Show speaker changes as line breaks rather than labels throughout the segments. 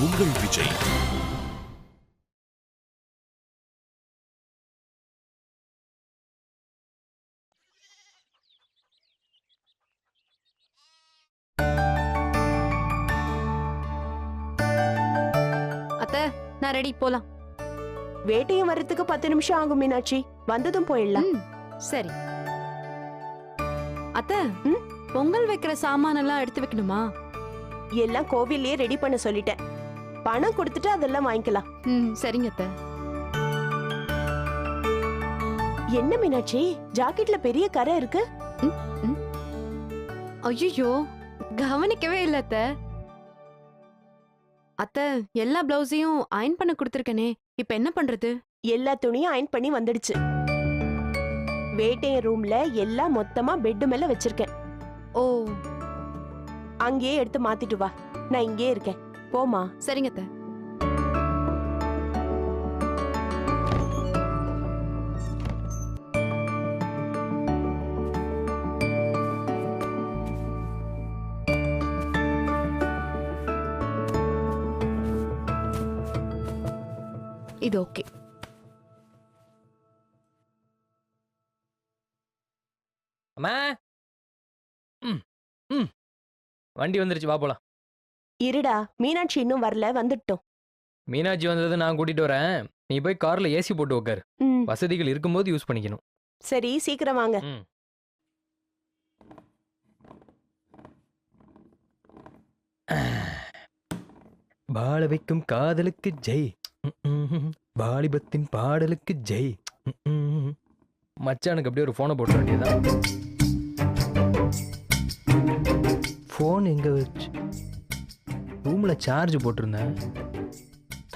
உங்கள் விஜய்.
அத்தை நான் ரெடி போலாம்.
வேட்டையும் வர்றதுக்கு பத்து நிமிஷம் ஆகும் மீனாட்சி. வந்ததும் போயிடலாம்.
ம், சரி. அத்தை
ம்?
பொங்கல் வைக்கிற சாமான் எல்லாம் எடுத்து வைக்கணுமா?
எல்லாம் கோவில்லயே ரெடி பண்ண சொல்லிட்டேன். பணம் கொடுத்துட்டு அதெல்லாம் வாங்கிக்கலாம்.
ம் சரிங்க அத்தை.
என்ன மீனாட்சி? ஜாக்கெட்ல பெரிய கரை இருக்கு?
ஐயோ கவனிக்கவே இல்ல அத்தை. அத்தை எல்லா பிளவுஸையும் அயன் பண்ண கொடுத்துருக்கனே இப்ப என்ன பண்றது?
எல்லா துணியும் அயன் பண்ணி வந்துடுச்சு. வேட்டையன் ரூம்ல எல்லாம் மொத்தமா பெட் மேல வச்சிருக்கேன்.
ஓ.
அங்கேயே எடுத்து மாத்திட்டு வா. நான் இங்கேயே இருக்கேன். போமா
சரிங்க அத்தை. இது ஓகே.
அம்மா. ம் ம். வண்டி வந்துருச்சு வா போலாம்.
இருடா மீனாட்சி இன்னும் வரல வந்துட்டோம்.
மீனாட்சி வந்தது நான் கூட்டிட்டு வரேன். நீ போய் கார்ல ஏசி போட்டு உட்காரு
ம்.
வசதிகள் இருக்கும்போது யூஸ் பண்ணிக்கணும்.
சரி சீக்கிரம் வாங்க.
ம். வைக்கும் காதலுக்கு ஜெய். ம்ம். வாலிபத்தின் பாடலுக்கு ஜெய். ம்ம். மச்சானுக்கு அப்படியே ஒரு ஃபோனை போட்ட வேண்டியதான் ஃபோன் எங்க வச்சு? ரூம்ல சார்ஜ் போட்டிருந்தேன்.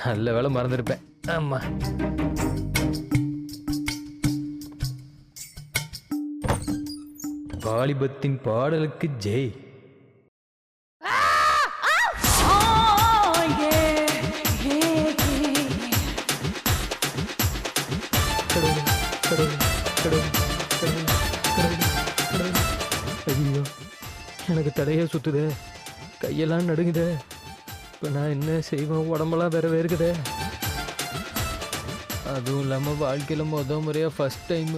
நல்ல வேலை மறந்துருப்பேன். ஆமா. வாலிபத்தின் பாடலுக்கு ஜெய். எனக்கு தலையே சுத்துதே. கையெல்லாம் நடுங்குதே. இப்போ நான் என்ன செய்வேன்? உடம்பெல்லாம் வேற வேறுக்குதே அதுவும் இல்லாமல் வாழ்க்கையில் முத முறையாக ஃபர்ஸ்ட் டைம்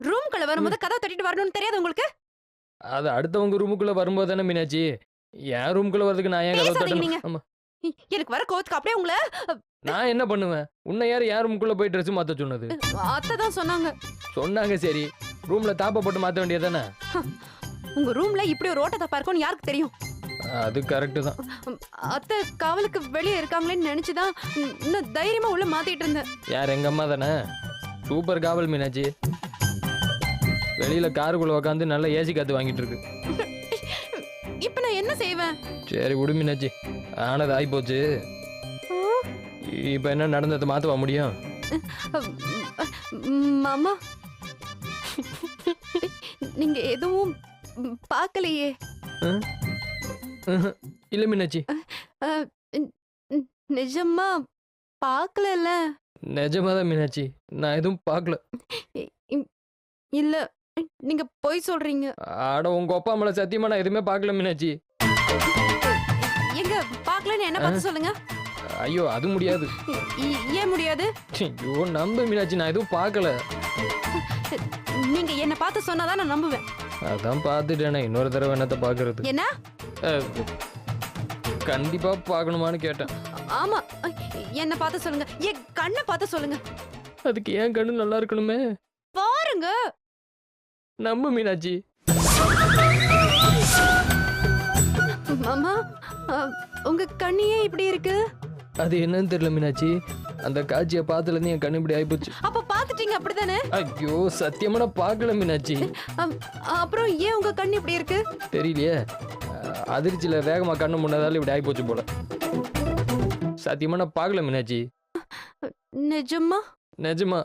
ரூம்குள்ள வரும்போது கதவை தட்டிட்டு வரணும்னு தெரியாது உங்களுக்கு?
அது அடுத்தவங்க ரூமுக்குள்ளே வரும்போது தானே மீனாட்சி. என் ரூமுக்குள்ளே வரதுக்கு நான் ஏன்
நீங்க.
தட்டணும்? ஆமா.
எனக்கு வர கோவத்துக்கு அப்படியே உங்களை
நான் என்ன பண்ணுவேன்? உன்னை யார் என் ரூமுக்குள்ளே போய் ட்ரெஸ் மாற்ற சொன்னது?
அத்தை தான் சொன்னாங்க.
சொன்னாங்க சரி. ரூமில் தாப்பை போட்டு மாற்ற வேண்டியது தானே?
உங்க ரூம்ல இப்படி ஒரு ஓட்ட தப்பா இருக்கும்னு யாருக்கு தெரியும்?
அது கரெக்டு தான்.
அத்தை காவலுக்கு வெளியே இருக்காங்களேன்னு நினைச்சுதான் இன்னும் தைரியமா உள்ள மாத்திட்டு இருந்தேன்.
யார்? எங்க அம்மா தானே? சூப்பர் காவல் மீனாட்சி. வெளியில காருக்குள்ள உட்காந்து நல்ல ஏசி காத்து வாங்கிட்டு இருக்கு.
இப்ப நான் என்ன செய்வேன்?
சரி விடு மீனாட்சி. ஆனது ஆகி போச்சு இப்போ என்ன நடந்ததை மாற்றவா முடியும்?
மாமா. நீங்க எதுவும் பார்க்கலையே.
இல்லை மீனாட்சி.
நிஜமா பார்க்கலல்ல?
நிஜமா தான் மீனாட்சி. நான் எதுவும் பார்க்கல.
இல்ல. நீங்க பொய் சொல்றீங்க.
ஆட உங்க அப்பா மேல சத்தியமா நான் எதுவுமே பார்க்கல மீனாட்சி.
எங்க பார்க்கலன்னு என்ன பார்த்து சொல்லுங்க?
ஐயோ அது முடியாது.
ஏன் முடியாது?
ஐயோ நம்ப மீனாட்சி நான் எதுவும் பார்க்கல.
நீங்க என்ன பார்த்து சொன்னாதான் நான் நம்புவேன்.
அதான் பார்த்துட்டேனே இன்னொரு தடவை என்னத்தை பார்க்கறது?
என்ன?
கண்டிப்பா பார்க்கணுமான்னு கேட்டேன்.
ஆமா என்ன பார்த்து சொல்லுங்க. என் கண்ணை பார்த்து சொல்லுங்க.
அதுக்கு ஏன் கண்ணு நல்லா இருக்கணுமே.
பாருங்க.
நம்பு மீனாட்சி.
மாமா உங்க கண்ணியே இப்படி இருக்கு?
அது என்னன்னு தெரியல மீனாட்சி. அந்த காட்சியை பார்த்ததுலேருந்து என் கண்ணு இப்படி ஆயிப்போச்சு.
அப்ப பாத்துட்டீங்க அப்படிதானே?
ஐயோ சத்தியமா நான் பார்க்கல மீனாட்சி.
அம், அப்புறம் ஏன் உங்க கண் இப்படி இருக்கு?
தெரியலையே. அஹ், அதிர்ச்சியில வேகமா கண்ணு முன்னதால இப்படி ஆயிப்போச்சு போல. சத்தியமா நான் பார்க்கல மீனாட்சி.
நிஜமா?
நிஜமா.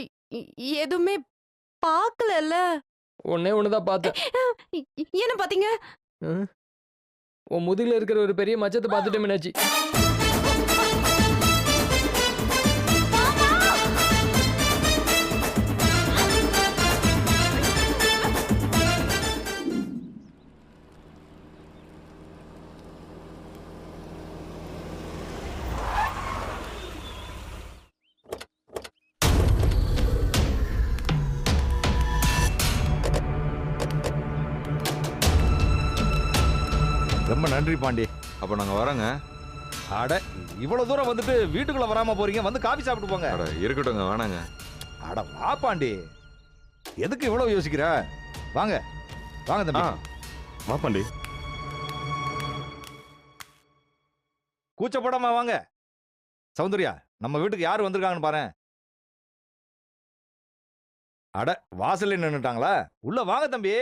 இ- இ- எதுவுமே பார்க்கலல்ல?
ஒன்னே ஒண்ணுதான் பார்த்தேன்.
இ- இ- என்ன பாத்தீங்க
உன் முதுகுல இருக்கிற ஒரு பெரிய மச்சத்தை பார்த்துட்டேன் மீனாட்சி.
நன்றி பாண்டி.
அப்போ நாங்கள் வரோங்க.
அட இவ்வளவு தூரம் வந்துட்டு வீட்டுக்குள்ள வராம போறீங்க வந்து காபி சாப்பிட்டு போங்க.
அட இருக்கட்டுங்க வேணாங்க.
அட வா பாண்டி. எதுக்கு இவ்வளவு யோசிக்கிற? வாங்க. வாங்க தம்பி.
வா பாண்டி.
கூச்சப்படாம வாங்க. சௌந்தர்யா நம்ம வீட்டுக்கு யார் வந்திருக்காங்கன்னு பாரு அட வாசல்ல நின்னுட்டாங்களா? உள்ள வாங்க தம்பி.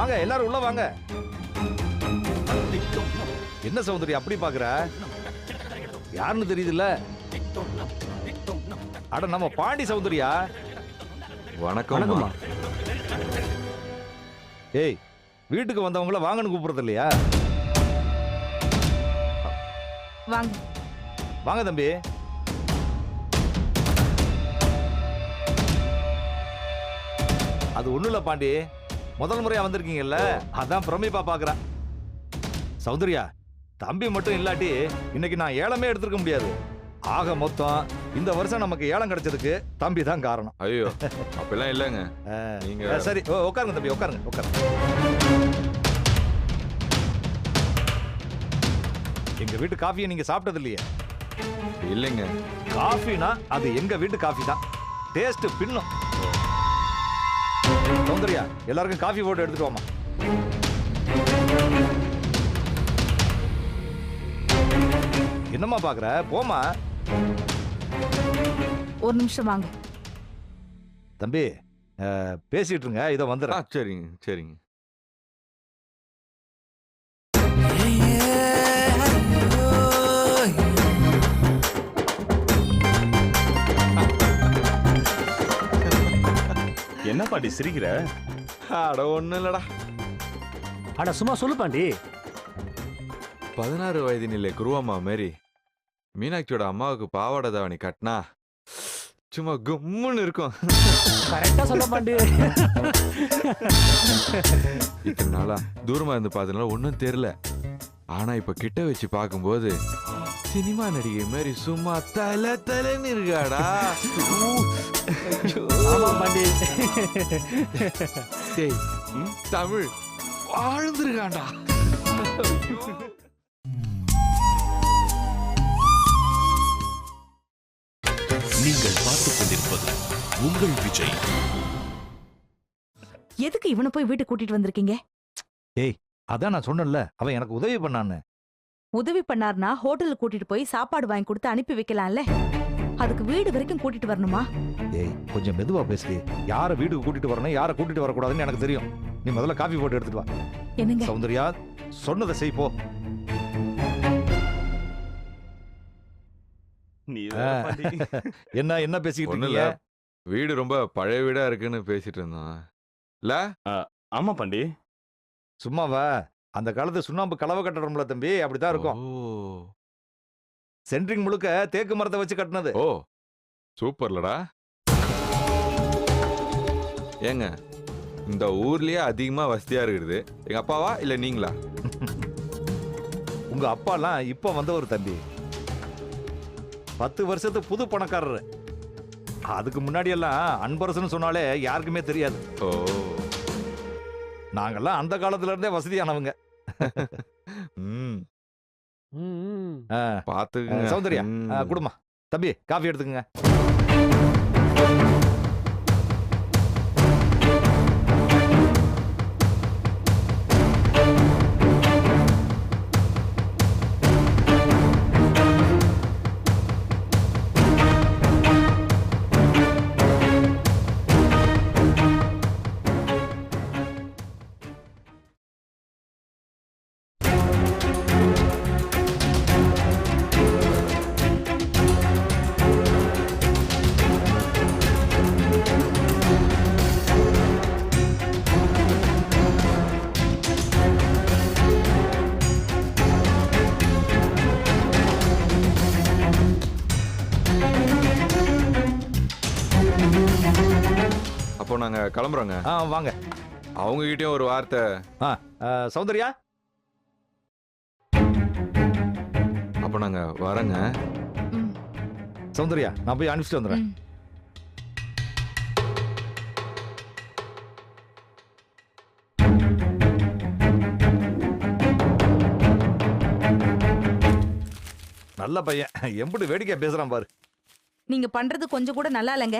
வாங்க எல்லாரும் உள்ள வாங்க. என்ன சௌந்தர்யா அப்படி பாக்குற? யாருன்னு தெரியுதுல்ல? அட நம்ம பாண்டி சௌந்தர்யா
வணக்கம்மா.
ஏய் வீட்டுக்கு வந்தவங்கள வாங்கன்னு கூப்பிடுறது இல்லையா?
வாங்க.
வாங்க தம்பி. அது ஒண்ணும் இல்ல பாண்டி. முதல் முறையா வந்திருக்கீங்கல்ல? அதான் பிரமிப்பா பாக்குறா. சௌந்தர்யா தம்பி மட்டும் இல்லாட்டி இன்னைக்கு நான் ஏலமே எடுத்திருக்க முடியாது. ஆக மொத்தம் இந்த வருஷம் நமக்கு ஏலம் கிடைச்சதுக்கு தம்பி தான் காரணம்.
ஐயோ அப்பெல்லாம் இல்லைங்க. நீங்க
சரி உட்காருங்க தம்பி உட்காருங்க உட்காருங்க. எங்க வீட்டு காஃபியை நீங்க சாப்பிட்டது இல்லையே
இல்லைங்க.
காஃபினா அது எங்க வீட்டு காஃபி தான். டேஸ்ட் பின்னும். சௌந்தர்யா எல்லாருக்கும் காஃபி போட்டு எடுத்துட்டு வாமா என்னம்மா பாக்குற? போமா
ஒரு நிமிஷம் வாங்க.
தம்பி பேசிட்டு இருங்க இதோ வந்துடுறேன்.
சரிங்க சரிங்க.
என்ன பாண்டி சிரிக்கிற?
அட ஒன்றும் இல்லடா.
அட சும்மா சொல்லு பாண்டி
பதினாறு வயது நிலை குருவம்மா மாரி மீனாட்சியோட அம்மாவுக்கு பாவாடை தாவணி கட்டினா சும்மா கும்முன்னு இருக்கும்.
கரெக்டா சொல்ல பாண்டி
இத்தனை நாளா தூரமா இருந்து பார்த்ததுனால ஒன்றும் தெரியல. ஆனா இப்ப கிட்ட வச்சு பார்க்கும்போது சினிமா நடிகை மாதிரி சும்மா தலை தலைன்னு இருக்காடா. டேய், தமிழ் வாழ்ந்துருக்காண்டா
நீங்கள் பார்த்துக் கொண்டிருப்பது உங்கள் விஜய்.
எதுக்கு இவனை போய் வீட்டுக்கு கூட்டிட்டு வந்திருக்கீங்க?
அதான் நான் சொன்னேன்ல அவன் எனக்கு உதவி பண்ணான்னு.
உதவி பண்ணார்னா ஹோட்டலுக்கு கூட்டிட்டு போய் சாப்பாடு வாங்கி கொடுத்து அனுப்பி வைக்கலாம்ல? அதுக்கு வீடு வரைக்கும் கூட்டிட்டு வரணுமா?
ஏய் கொஞ்சம் மெதுவா பேசுடி. யாரை வீட்டுக்கு கூட்டிட்டு வரணும் யாரை கூட்டிட்டு வரக்கூடாதுன்னு எனக்கு தெரியும். நீ முதல்ல காஃபி போட்டு எடுத்துட்டு வா.
என்னங்க?
சௌந்தர்யா சொன்னதை செய் போ. என்ன என்ன பேசிக்கிட்டு இருக்கீங்க?
வீடு ரொம்ப பழைய வீடா இருக்குன்னு பேசிட்டு இருந்தோம். இல்ல?
ஆமா பாண்டி.
சும்மாவா? அந்த காலத்து சுண்ணாம்பு கலவை கட்டணும்ல தம்பி அப்படிதான் இருக்கும்.
ஓ.
சென்ட்ரிங் முழுக்க தேக்கு மரத்தை வச்சு கட்டினது.
ஓ சூப்பர்லடா. ஏங்க இந்த ஊர்லயே அதிகமா வசதியா இருக்குது. எங்க அப்பாவா இல்ல நீங்களா?
உங்க அப்பாலாம் இப்ப வந்த ஒரு தம்பி. பத்து வருஷத்து புது பணக்காரரு. அதுக்கு முன்னாடி எல்லாம் அன்பரசன் சொன்னாலே யாருக்குமே தெரியாது.
ஓ.
நாங்கெல்லாம் அந்த காலத்துல இருந்தே வசதியானவங்க.
ம்.
ம்
ஆ,
பாத்துக்கங்க.
சௌந்தர்யா குடுமா தம்பி காஃபி எடுத்துக்கங்க.
கிளம்புறோங்க.
ஆ வாங்க.
அவங்க கிட்டயும் ஒரு வார்த்தை.
ஆ, சௌந்தர்யா?
அப்போ அப்ப நாங்க வரேங்க.
ம்,
சௌந்தர்யா நான் போய் அனுப்பிச்சிட்டு வந்துடுறேன்
ம்.
நல்ல பையன். எம்புட்டு வேடிக்கை பேசுறான் பாரு.
நீங்க பண்றது கொஞ்சம் கூட நல்லா இல்லைங்க.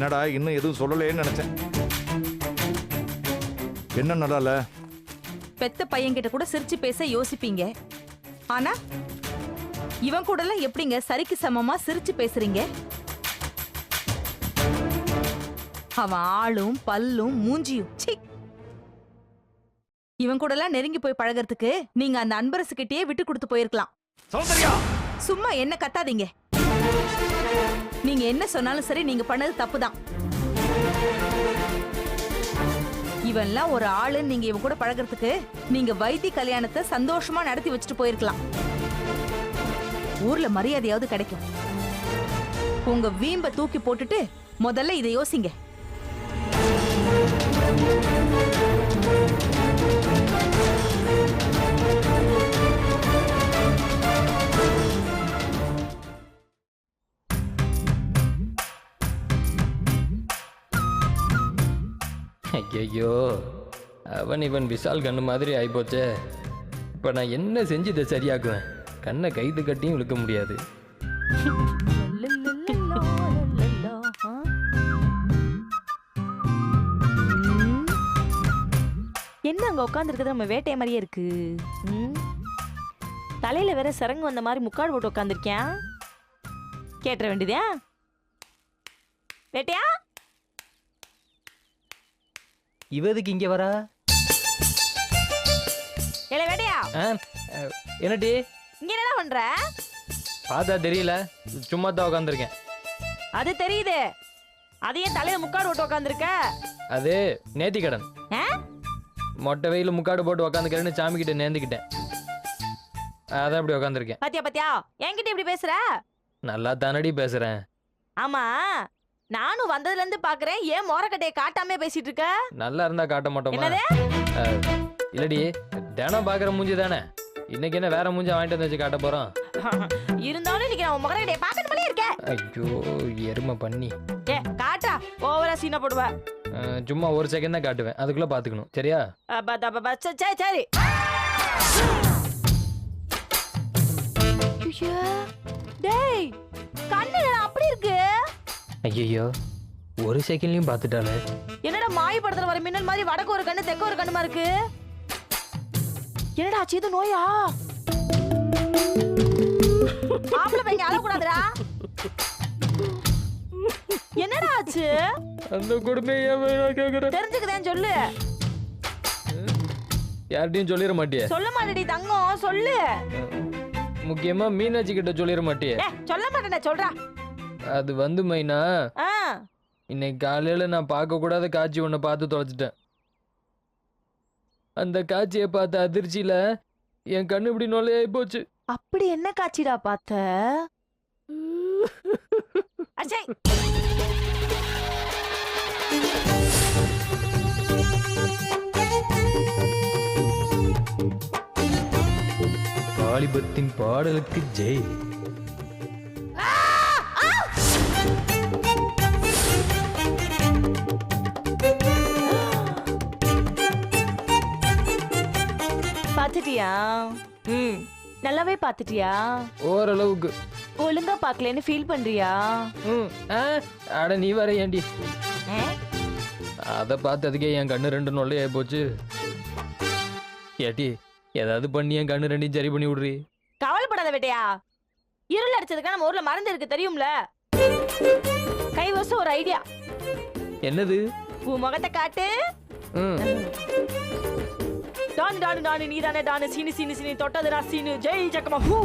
என்னடா இன்னும் எதுவும் சொல்லலையேன்னு நினைச்சேன். என்ன நல்லா இல்ல
பெத்த பையன்கிட்ட கூட சிரிச்சு பேச யோசிப்பீங்க. ஆனா இவன் கூடலாம் எப்படிங்க சரிக்கு சமமா சிரிச்சு பேசுறீங்க? அவன் ஆளும் பல்லும் மூஞ்சியும் சி இவன் கூடலாம் நெருங்கி போய் பழகறதுக்கு நீங்க அந்த அன்பரசு கிட்டயே விட்டு கொடுத்து போயிருக்கலாம்.
சௌந்தர்யா!
சும்மா என்ன கத்தாதீங்க. நீங்க என்ன சொன்னாலும் சரி நீங்க பண்ணது தப்புதான். இவன்லாம் ஒரு ஆளுன்னு நீங்க இவன் கூட பழகுறதுக்கு நீங்க வைத்தி கல்யாணத்தை சந்தோஷமா நடத்தி வச்சுட்டு போயிருக்கலாம். ஊர்ல மரியாதையாவது கிடைக்கும். உங்க வீம்ப தூக்கி போட்டுட்டு முதல்ல இதை யோசிங்க.
ஐயையோ அவன் இவன் விஷால் கண்ணு மாதிரி ஆகிப்போச்சே இப்போ நான் என்ன செஞ்சு இதை சரியாக்குவேன் கண்ணை கைது கட்டியும் இழுக்க முடியாது.
என்ன அங்கே உட்காந்துருக்கிறது நம்ம வேட்டை மாதிரியே இருக்கு. தலையில் வேற சரங்கு வந்த மாதிரி முக்காடு போட்டு உட்காந்துருக்கேன் கேட்டுற வேண்டியதா வேட்டையா?
இவதுக்கு இங்கே வரா?
ஏல வேட்டையா?
என்னடி?
இங்க என்னடா பண்ற?
பார்த்தா தெரியல. சும்மா தான் உட்காந்துருக்கேன்
அது தெரியுது. அது ஏன் தலையில முக்காடு போட்டு உட்காந்துருக்க
அது நேத்தி கடன்? மொட்டை வெயில் முக்காடு போட்டு உக்காந்துக்கிறேன்னு சாமி கிட்ட நேர்ந்துக்கிட்டேன். அதான் இப்படி உக்காந்துருக்கேன்.
பாத்தியா பாத்தியா? என்கிட்ட இப்படி பேசுற?
நல்லா தானடி பேசுறேன்.
ஆமா. நானும் வந்ததுல இருந்து பாக்குறேன் ஏன் மோரக்கட்டையை காட்டாம பேசிட்டு இருக்க
நல்லா இருந்தா காட்ட மாட்டோமா? அஹ், இல்லடி தினம் பாக்குற மூஞ்சி தானே. இன்னைக்கு என்ன வேற மூஞ்சி வாங்கிட்டு வந்து வச்சு காட்ட போறோம்?
இருந்தாலும் இன்னைக்கு நான் முகரக்கட்டையை பாக்கணுமே இருக்க.
ஐயோ எருமை பண்ணி.
ஏ காட்டா ஓவரா சீனை போடுவ.
அஹ், சும்மா ஒரு செகண்ட் தான் காட்டுவேன். அதுக்குள்ள பாத்துக்கணும் சரியா?
அப்ப, அப்ப, அப்ப, சரி, சரி சரி. ஐயோ, டேய் கண்ணு என்னடா அப்படி இருக்கு.
ஐயோ ஒரு செகண்ட்லயும் பாத்துட்டாலே
என்னடா மாய் படத்துல வர மின்னல் மாதிரி வடக்கு ஒரு கண்ணு தெற்கு ஒரு கண்ணுமா இருக்கு? என்னடா ஆச்சு இது நோயா? ஆம்பளை பையன் அழக்கூடாதுடா. என்னடா ஆச்சு?
அந்த கொடுமையை கேக்குறேன்
தெரிஞ்சுக்குதேன்னு சொல்லு.
யார்கிட்டயும் சொல்லிட மாட்டியே.
சொல்ல மாட்டேடி தங்கம் சொல்லு.
முக்கியமா மீனாட்சி கிட்ட சொல்லிட மாட்டியே.
ஏ சொல்ல மாட்டேனே சொல்றா.
அது வந்து மைனா இன்னைக்கு காலையில நான் பார்க்க கூடாத காட்சி ஒண்ணு பார்த்து தொலைச்சிட்டேன். அந்த காட்சியை பார்த்த அதிர்ச்சியில என் கண்ணு இப்படி நொல்லையாயி போச்சு.
அப்படி என்ன காட்சிடா பார்த்த?
வாலிபத்தின் பாடலுக்கு ஜெய்.
பாத்துட்டியா
ம்
நல்லாவே பாத்துட்டியா
ஓரளவுக்கு.
ஒழுங்கா பாக்கலன்னு ஃபீல் பண்றியா?
ம் அட நீ வர ஏண்டி? அதை பார்த்ததுக்கே என் கண்ணு ரெண்டு நொல்லையாயி போச்சு. ஏட்டி ஏதாவது பண்ணி என் கண்ணு ரெண்டையும் சரி பண்ணி விடுறி.
கவலைப்படாத வேட்டையா? இருள் அடிச்சதுக்கு நம்ம ஊர்ல மருந்து இருக்கு தெரியும்ல? கைவசம் ஒரு ஐடியா
என்னது?
உன் முகத்தை காட்டு. டானு டானு டானு நீ தானே டானு. சீனு சீனு சீனு. தொட்டது நான் சீனு. ஜெய் ஜக்கமா ஹூ.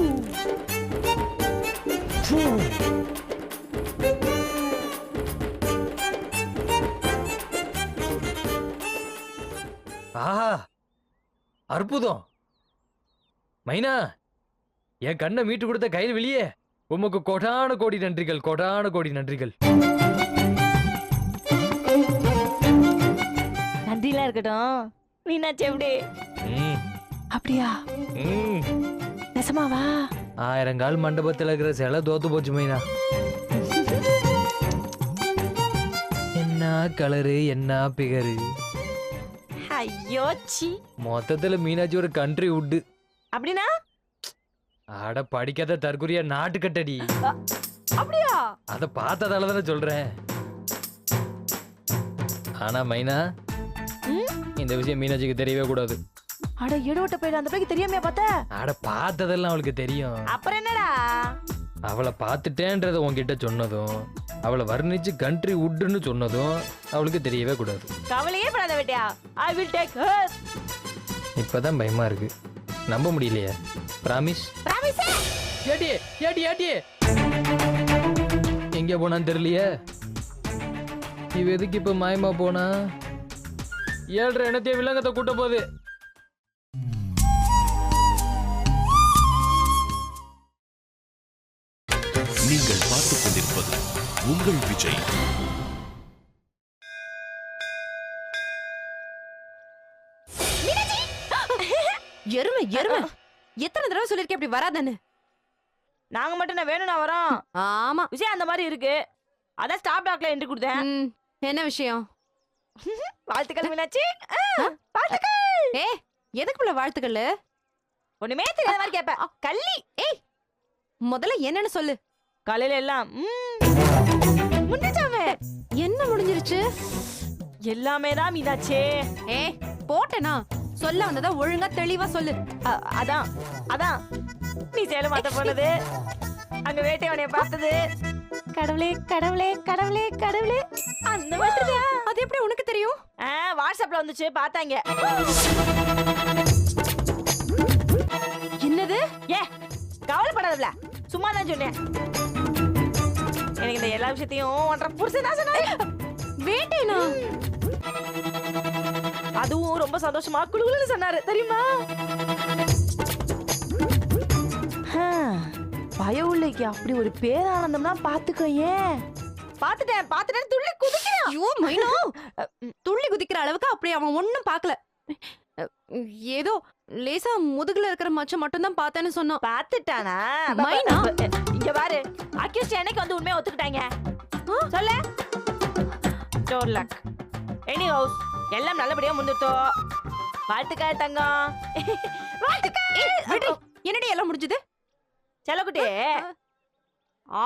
ஆஹா. அற்புதம். மைனா என் கண்ணை மீட்டு கொடுத்த கையில் வெளியே. உமக்கு கொடான கோடி நன்றிகள் கொடான கோடி நன்றிகள்.
நன்றிலாம் இருக்கட்டும். மீனாட்சி எப்படி? அப்படியா. நெசமாவா?
ஆயிரங்கால் மண்டபத்தில் இருக்கிற சிலை தோத்து போச்சு மைனா. என்ன கலரு என்ன பிகரு?
ஐயோ சி
மொத்தத்துல மீனாட்சி ஒரு கண்ட்ரி உட்டு
அப்படின்னா?
ஆட படிக்காத தற்குறியா நாட்டு கட்டடி.
அப்படியா?
அத பார்த்ததால தானே சொல்றேன். ஆனா மைனா? இந்த விஷயம் மீனாட்சிக்கு தெரியவே கூடாது.
அட எடுவட்ட போயிட அந்த பைக்கு தெரியாமையா பார்த்த?
ஆட பார்த்ததெல்லாம் அவளுக்கு தெரியும்.
அப்புறம் என்னடா?
அவளை பார்த்துட்டேன்றத உன்கிட்ட சொன்னதும் அவளை வர்ணிச்சு கண்ட்ரி உட்டுன்னு சொன்னதும் அவளுக்கு தெரியவே கூடாது.
கவலையே படாத வேட்டியா? ஐ வில் டேக் ஹர்
இப்பதான் பயமா இருக்கு. நம்ப முடியலையே. பிராமிஸ்
பிராமிஸ்
ஏடி ஏடி ஏடி? எங்க போனான்னு தெரியலையே. இவ எதுக்கு இப்ப மாயமா போனா? ஏழ்ற எனத்தைய விலங்கத்தை கூட்ட போகுது.
நீங்கள் பார்த்துக் கொண்டிருப்பது உங்கள் விஜய்.
எருமை எருமை! எத்தனை தடவை சொல்லிருக்கேன் இப்படி வராதன்னு?
நாங்க மட்டும் நான் வேணும் நான் வரோம்.
ஆமா.
விஷயம் அந்த மாதிரி இருக்கு. அதான் ஸ்டாப் டாக்ல என்ட்ரி கொடுத்தேன்.
ம், என்ன விஷயம்?
வாழ்த்துக்கள் மீனாட்சி.
ஏ எதுக்குள்ள வாழ்த்துக்கள்?
ஒண்ணுமே தெரியாத மாதிரி கேப்ப. கள்ளி.
முதல்ல என்னன்னு சொல்லு.
காலையில எல்லாம் முன்னாச்சாமே
என்ன முடிஞ்சிருச்சு?
எல்லாமே தான் மீனாட்சி
ஏ போட்டேனா? சொல்ல வந்ததா ஒழுங்கா தெளிவா சொல்லு.
அதான் அதான். நீ சேலம் மாத்த போனது அங்க வேட்டையவனைய பார்த்தது. கடவுளே கடவுளே கடவுளே கடவுளே. அந்த மாதிரி
அது எப்படி உனக்கு தெரியும்?
வாட்ஸ்அப்ல வந்துச்சு பார்த்தாங்க
என்னது?
ஏ கவலைப்படாதல சும்மா தான் சொன்னேன். எனக்கு இந்த எல்லா விஷயத்தையும் ஒன்றரை புருஷன் தான் சொன்னாரு.
வேட்டேனா
அதுவும் ரொம்ப சந்தோஷமா குழுகுலுன்னு சொன்னாரு தெரியுமா? பய உள்ளைக்கு அப்படி ஒரு பேரானந்தம்னா பாத்துக்கோ ஏன்? பாத்துட்டேன் பாத்துட்டேன் துள்ளி குதிக்கிறான்
ஐயோ மைனா! துள்ளி குதிக்கிற அளவுக்கு அப்படி அவன் ஒண்ணும் பார்க்கல ஏதோ லேசா முதுகுல இருக்கிற மச்சம் மட்டும் தான் பார்த்தேன்னு சொன்னான்.
பாத்துட்டானா
மைனா.
இங்க பாரு. அக்யூஸ்ட் என்னைக்கு வந்து உண்மையை ஒத்துக்கிட்டாங்க. சொல்ல. டோர் லக் எனி ஹவுஸ் எல்லாம் நல்லபடியா முன்னிட்டோ வாழ்த்துக்கள் தங்கம்.
என்னடி எல்லாம் முடிஞ்சது?
செல்லக்குட்டி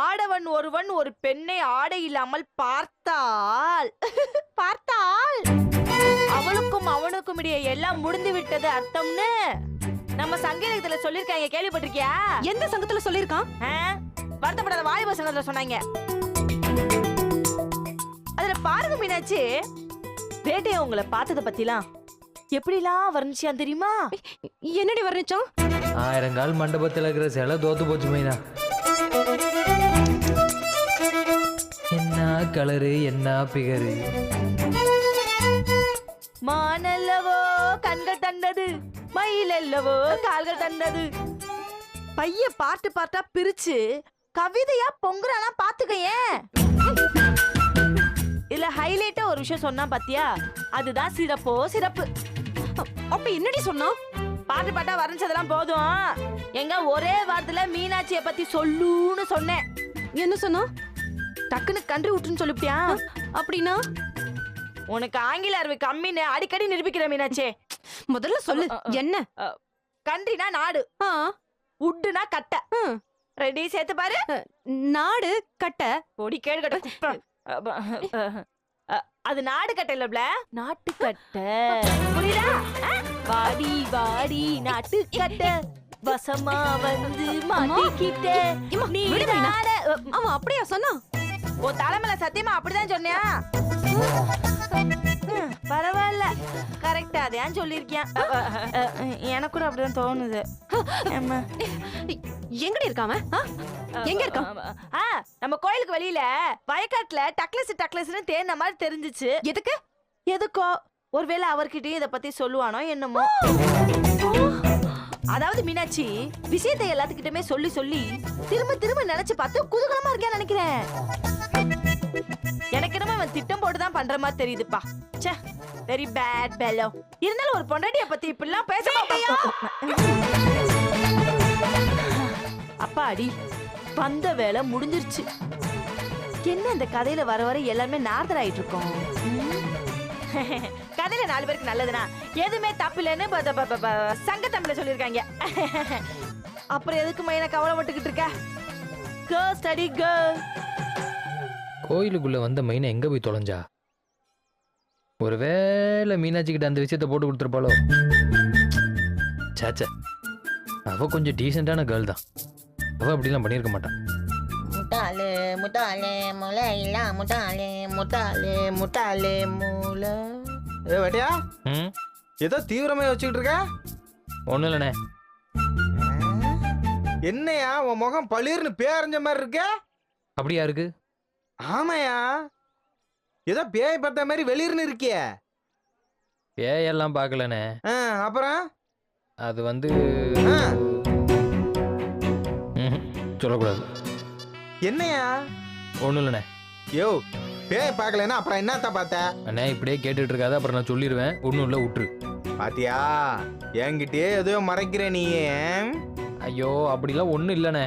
ஆடவன் ஒருவன் ஒரு பெண்ணை ஆடை இல்லாமல் பார்த்தால். பார்த்தால்? அவளுக்கும் அவனுக்கும் இடையே எல்லாம் முடிந்து விட்டது அர்த்தம்னு நம்ம சங்கீதத்துல சொல்லிருக்காங்க கேள்விப்பட்டிருக்கியா?
எந்த சங்கத்துல சொல்லிருக்கான்?
வருத்தப்படாத வாலிப சங்கத்துல சொன்னாங்க. அதுல பாருங்க மீனாட்சி வேட்டைய உங்களை பார்த்தத பத்திலாம் எப்படிலாம் வர்ணிச்சியா தெரியுமா?
என்னடி வர்ணிச்சான்
ஆயிரங்கால் மண்டபத்தில் இருக்கிற சிலை தோத்து போச்சு மைனா. என்ன கலரு என்ன பிகரு
மானல்லவோ கண்கள் தந்தது. மயிலல்லவோ கால்கள் தந்தது. பைய பாட்டு பாட்டா பிரிச்சு கவிதையா பொங்குறானா பாத்துக்க ஏன்? இதுல ஹைலைட்டா ஒரு விஷயம் சொன்னா பாத்தியா? அதுதான் சிறப்போ சிறப்பு.
அப்ப என்னடி சொன்னோம்
பாட்டு பாட்டா வரைஞ்சதெல்லாம் போதும். எங்க ஒரே வாரத்துல மீனாட்சிய பத்தி சொல்லுன்னு சொன்னேன்.
என்ன சொன்னோம்
டக்குன்னு கன்று விட்டுன்னு சொல்லிவிட்டியா?
அப்படின்னா?
உனக்கு ஆங்கில அறிவு கம்மின்னு அடிக்கடி நிரூபிக்கிற மீனாட்சி
முதல்ல சொல்லு. என்ன?
கன்றினா நாடு. உட்டுனா கட்டை. ரெடி சேர்த்து பாரு.
நாடு கட்ட.
பொடி கேடு கட்ட அது நாடு கட்டை இல்லப்ல நாட்டு கட்டை. புரியுதா? வாடி வாடி நாட்டு கட்டை. வசமா வந்து மாட்டிக்கிட்ட. நீ
அவன் அப்படியா சொன்னான்
உன் தலைமையில சத்தியமா அப்படிதான் சொன்னியா? பரவாயில்ல. கரெக்டா அதையான் சொல்லிருக்கியான் எனக்கு கூட அப்படிதான் தோணுது.
எங்கடி இருக்காம எங்க இருக்கான்?
ஆ நம்ம கோயிலுக்கு வெளியில வயக்காட்டுல டக்லஸ் டக்லஸ்னு தேன மாதிரி தெரிஞ்சுச்சு.
எதுக்கு?
எதுக்கோ? ஒருவேளை அவர்கிட்டயும் இத பத்தி சொல்லுவானோ என்னமோ. அதாவது மீனாட்சி விஷயத்தை எல்லாத்துக்கிட்டமே சொல்லி சொல்லி திரும்ப திரும்ப நினைச்சு பார்த்து குதூகலமா இருக்கேன்னு நினைக்கிறேன். எனக்கு என்னமோ இவன் திட்டம் போட்டு தான் பண்ற மாதிரி தெரியுதுப்பா. ச்சே வெரி பேட் பெலோ இருந்தாலும் ஒரு பொண்டாட்டிய பத்தி இப்படிலாம் பேச மாட்டாயா அப்பாடி வந்த வேலை முடிஞ்சிருச்சு. என்ன இந்த கதையில வர வர எல்லாமே நார்தர் ஆயிட்டு இருக்கோம்? கதையில நாலு பேருக்கு நல்லதுனா எதுவுமே தப்பு இல்லைன்னு சங்க தமிழ்ல சொல்லியிருக்காங்க. அப்புறம் எதுக்கு மைனா கவலைப்பட்டுக்கிட்டு இருக்க? கேர்ள் ஸ்டடி கேர்ள்
கோயிலுக்குள்ள வந்த மைனை எங்க போய் தொலைஞ்சா? ஒருவேளை மீனாட்சி கிட்ட அந்த விஷயத்த போட்டு கொடுத்துருப்பாளோ? சேச்சே அவ கொஞ்சம் டீசெண்டான கேர்ள் தான். அவ அப்படிலாம் பண்ணியிருக்க மாட்டான்
முட்டாளே முட்டாளே முளையில முட்டாளே முட்டாளே முட்டாளே மூல
ஏ வேட்டியா?
ம்?
ஏதோ தீவிரமா வச்சுக்கிட்டு இருக்க?
ஒன்றும் இல்லைண்ணே.
என்னையா உன் முகம் பளிர்னு பேரஞ்ச மாதிரி இருக்க?
அப்படியா இருக்கு?
ஆமாயா? ஏதோ பேய் பார்த்த மாதிரி வெளிர்னு இருக்கியே.
பேயெல்லாம் பார்க்கலண்ணே.
அப்புறம்?
அது வந்து சொல்லக்கூடாது.
என்னையா?
ஒன்றும் இல்லைண்ணே.
யோ பேய் பார்க்கலன்னா அப்புறம் என்னத்த பார்த்த?
அண்ணே இப்படியே கேட்டுட்டு இருக்காத அப்புறம் நான் சொல்லிடுவேன் ஒன்றும் இல்லை விட்டுரு
பாத்தியா? என்கிட்டயே எதையோ மறைக்கிற நீ
ஐயோ அப்படிலாம் ஒன்றும் இல்லைண்ணே.